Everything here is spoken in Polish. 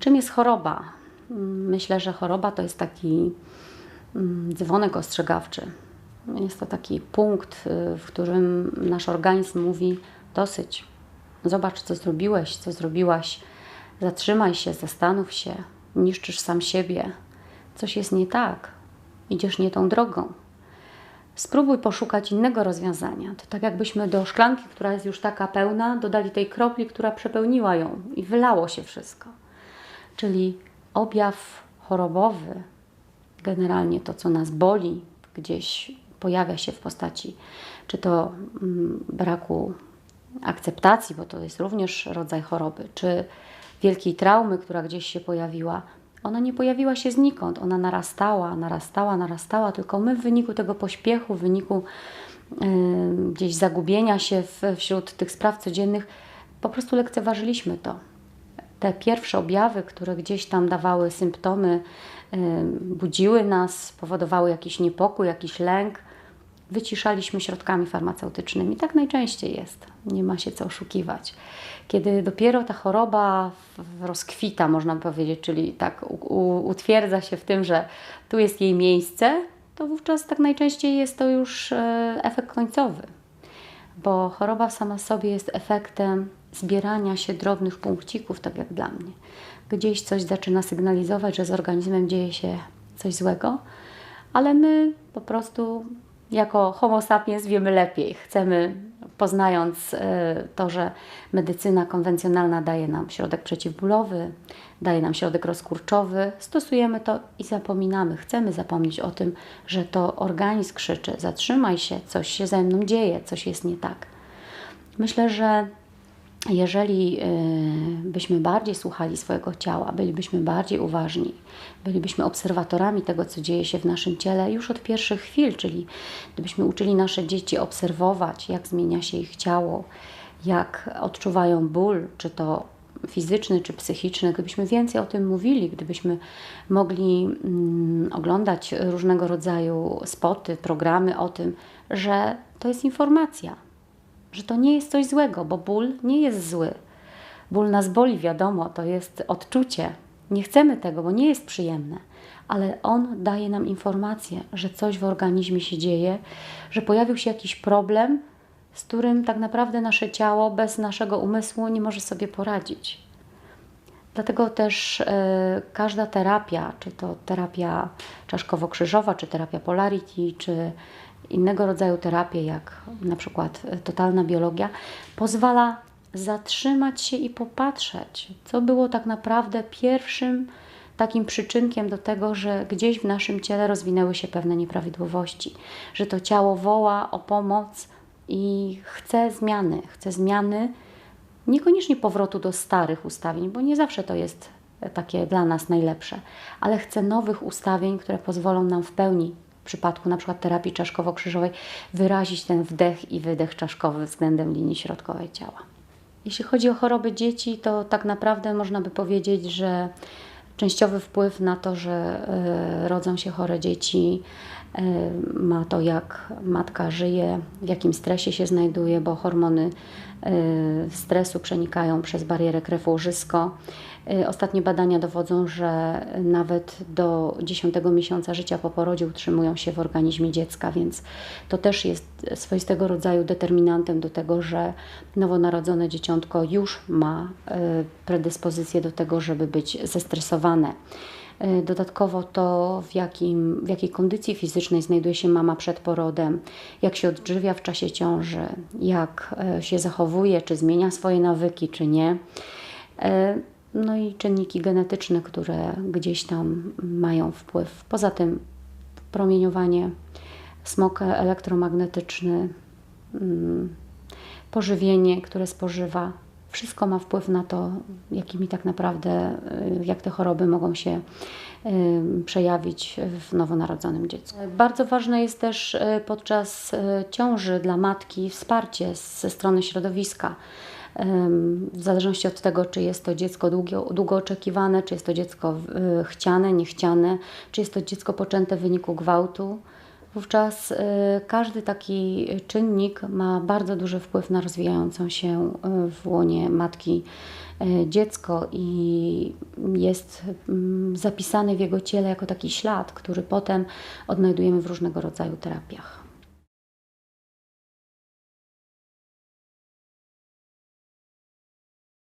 Czym jest choroba? Myślę, że choroba to jest taki mm, dzwonek ostrzegawczy. Jest to taki punkt, y, w którym nasz organizm mówi dosyć. Zobacz, co zrobiłeś, co zrobiłaś. Zatrzymaj się, zastanów się. Niszczysz sam siebie. Coś jest nie tak. Idziesz nie tą drogą. Spróbuj poszukać innego rozwiązania. To tak jakbyśmy do szklanki, która jest już taka pełna, dodali tej kropli, która przepełniła ją i wylało się wszystko. Czyli objaw chorobowy, generalnie to, co nas boli, gdzieś pojawia się w postaci czy to mm, braku akceptacji, bo to jest również rodzaj choroby, czy wielkiej traumy, która gdzieś się pojawiła, ona nie pojawiła się znikąd, ona narastała, narastała, narastała, tylko my w wyniku tego pośpiechu, w wyniku yy, gdzieś zagubienia się w, wśród tych spraw codziennych, po prostu lekceważyliśmy to. Te pierwsze objawy, które gdzieś tam dawały symptomy, yy, budziły nas, powodowały jakiś niepokój, jakiś lęk, wyciszaliśmy środkami farmaceutycznymi. Tak najczęściej jest, nie ma się co oszukiwać. Kiedy dopiero ta choroba rozkwita, można powiedzieć, czyli tak utwierdza się w tym, że tu jest jej miejsce, to wówczas tak najczęściej jest to już e, efekt końcowy. Bo choroba sama sobie jest efektem zbierania się drobnych punkcików, tak jak dla mnie. Gdzieś coś zaczyna sygnalizować, że z organizmem dzieje się coś złego, ale my po prostu jako Homo sapiens wiemy lepiej. Chcemy, poznając e, to, że medycyna konwencjonalna daje nam środek przeciwbólowy, daje nam środek rozkurczowy, stosujemy to i zapominamy. Chcemy zapomnieć o tym, że to organizm krzyczy: zatrzymaj się, coś się ze mną dzieje, coś jest nie tak. Myślę, że jeżeli y, byśmy bardziej słuchali swojego ciała, bylibyśmy bardziej uważni, bylibyśmy obserwatorami tego, co dzieje się w naszym ciele już od pierwszych chwil, czyli gdybyśmy uczyli nasze dzieci obserwować, jak zmienia się ich ciało, jak odczuwają ból, czy to fizyczny, czy psychiczny, gdybyśmy więcej o tym mówili, gdybyśmy mogli mm, oglądać różnego rodzaju spoty, programy o tym, że to jest informacja, że to nie jest coś złego, bo ból nie jest zły. Ból nas boli, wiadomo, to jest odczucie. Nie chcemy tego, bo nie jest przyjemne, ale on daje nam informację, że coś w organizmie się dzieje, że pojawił się jakiś problem, z którym tak naprawdę nasze ciało bez naszego umysłu nie może sobie poradzić. Dlatego też e, każda terapia, czy to terapia czaszkowo-krzyżowa, czy terapia Polarity, czy innego rodzaju terapie, jak na przykład totalna biologia, pozwala zatrzymać się i popatrzeć, co było tak naprawdę pierwszym takim przyczynkiem do tego, że gdzieś w naszym ciele rozwinęły się pewne nieprawidłowości, że to ciało woła o pomoc i chce zmiany, chce zmiany, niekoniecznie powrotu do starych ustawień, bo nie zawsze to jest takie dla nas najlepsze, ale chce nowych ustawień, które pozwolą nam w pełni w przypadku na przykład terapii czaszkowo-krzyżowej wyrazić ten wdech i wydech czaszkowy względem linii środkowej ciała. Jeśli chodzi o choroby dzieci, to tak naprawdę można by powiedzieć, że częściowy wpływ na to, że e, rodzą się chore dzieci, e, ma to, jak matka żyje, w jakim stresie się znajduje, bo hormony e, stresu przenikają przez barierę krew-łożysko. Ostatnie badania dowodzą, że nawet do 10 miesiąca życia po porodzie utrzymują się w organizmie dziecka, więc to też jest swoistego rodzaju determinantem do tego, że nowonarodzone dzieciątko już ma y, predyspozycję do tego, żeby być zestresowane. Y, dodatkowo to, w, jakim, w jakiej kondycji fizycznej znajduje się mama przed porodem, jak się odżywia w czasie ciąży, jak się zachowuje, czy zmienia swoje nawyki, czy nie no i czynniki genetyczne, które gdzieś tam mają wpływ. Poza tym promieniowanie, smog elektromagnetyczny, mm, pożywienie, które spożywa, wszystko ma wpływ na to, jakimi tak naprawdę, y, jak te choroby mogą się y, przejawić w nowonarodzonym dziecku. Bardzo ważne jest też y, podczas ciąży dla matki wsparcie ze strony środowiska w zależności od tego, czy jest to dziecko długo, długo oczekiwane, czy jest to dziecko chciane, niechciane, czy jest to dziecko poczęte w wyniku gwałtu, wówczas y, każdy taki czynnik ma bardzo duży wpływ na rozwijającą się y, w łonie matki y, dziecko i jest mm, zapisany w jego ciele jako taki ślad, który potem odnajdujemy w różnego rodzaju terapiach.